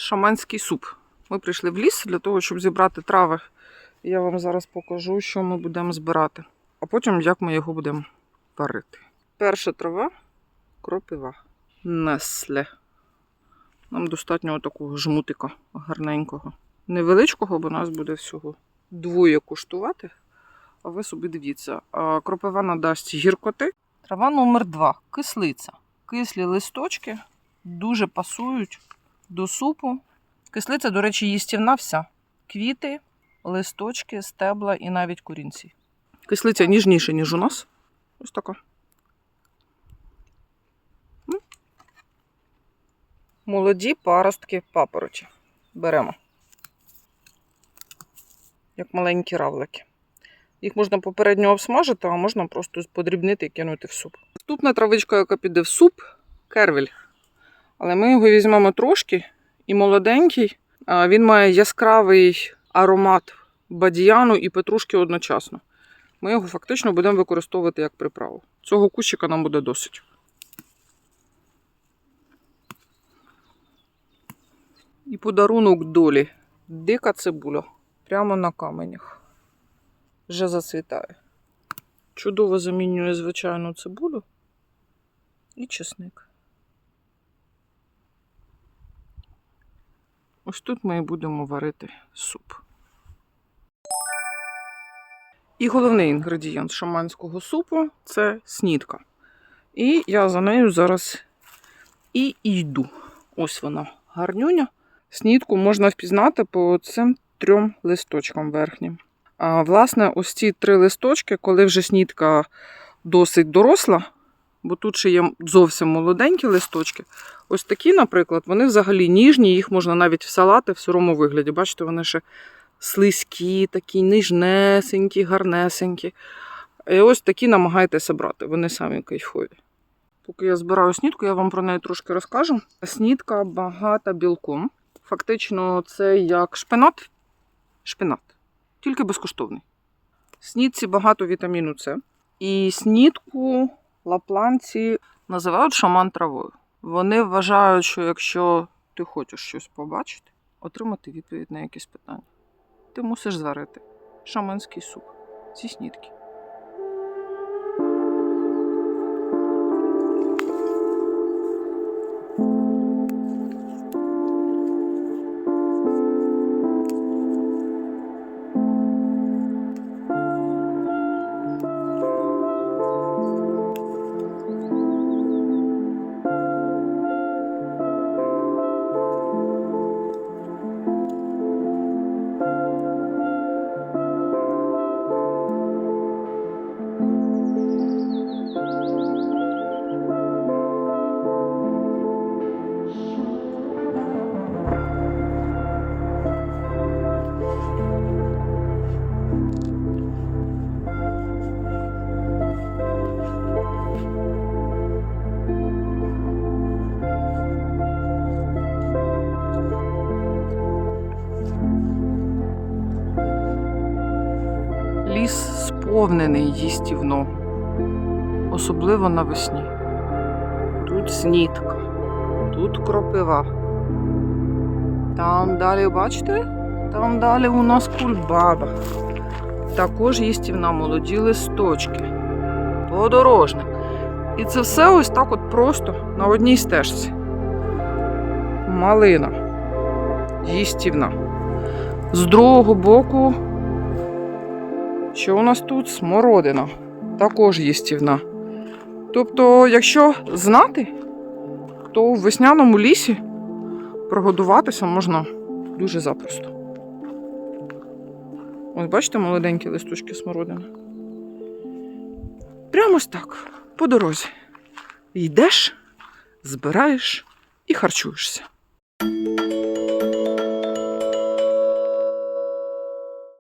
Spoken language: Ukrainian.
шаманський суп. Ми прийшли в ліс для того, щоб зібрати трави. Я вам зараз покажу, що ми будемо збирати, а потім як ми його будемо варити. Перша трава кропива. Несле. Нам достатньо такого жмутика гарненького. Невеличкого, бо нас буде всього двоє куштувати. А ви собі дивіться. Кропива надасть гіркоти. Трава номер два кислиця. Кислі листочки дуже пасують до супу. Кислиця, до речі, їстівна вся. Квіти, листочки, стебла і навіть корінці. Кислиця ніжніша, ніж у нас. Ось така. Молоді паростки папороті. Беремо. Як маленькі равлики. Їх можна попередньо обсмажити, а можна просто подрібнити і кинути в суп. Наступна травичка, яка піде в суп кервель. Але ми його візьмемо трошки і молоденький. Він має яскравий аромат бадьяну і петрушки одночасно. Ми його фактично будемо використовувати як приправу. Цього кущика нам буде досить. І подарунок долі. Дика цибуля. Прямо на каменях. Вже зацвітає. Чудово замінює звичайну цибулю і чесник. Ось тут ми і будемо варити суп. І головний інгредієнт шаманського супу це снідка. І я за нею зараз і йду. Ось вона гарнюня. Снідку можна впізнати по цим трьом листочкам верхнім. А, власне, ось ці три листочки, коли вже снідка досить доросла, бо тут ще є зовсім молоденькі листочки. Ось такі, наприклад, вони взагалі ніжні, їх можна навіть в салати в сирому вигляді. Бачите, вони ще слизькі, такі ніжнесенькі, гарнесенькі. І ось такі намагайтеся брати, вони самі кайфові. Поки я збираю снідку, я вам про неї трошки розкажу. Снідка багата білком. Фактично, це як шпинат. Шпинат, тільки безкоштовний. В снідці багато вітаміну С. І снідку лапланці називають шаман травою. Вони вважають, що якщо ти хочеш щось побачити, отримати відповідь на якісь питання, ти мусиш зварити шаманський суп зі снідки. Ліс сповнений їстівно, особливо навесні. Тут снітка, тут кропива. Там далі, бачите? Там далі у нас кульбаба. Також їстівна молоді листочки. Подорожник. І це все ось так от просто на одній стежці. Малина. Їстівна. З другого боку що у нас тут? Смородина. Також їстівна. Тобто, якщо знати, то в весняному лісі прогодуватися можна дуже запросто. Ось бачите молоденькі листочки смородини. Прямо ось так, по дорозі. Йдеш, збираєш і харчуєшся.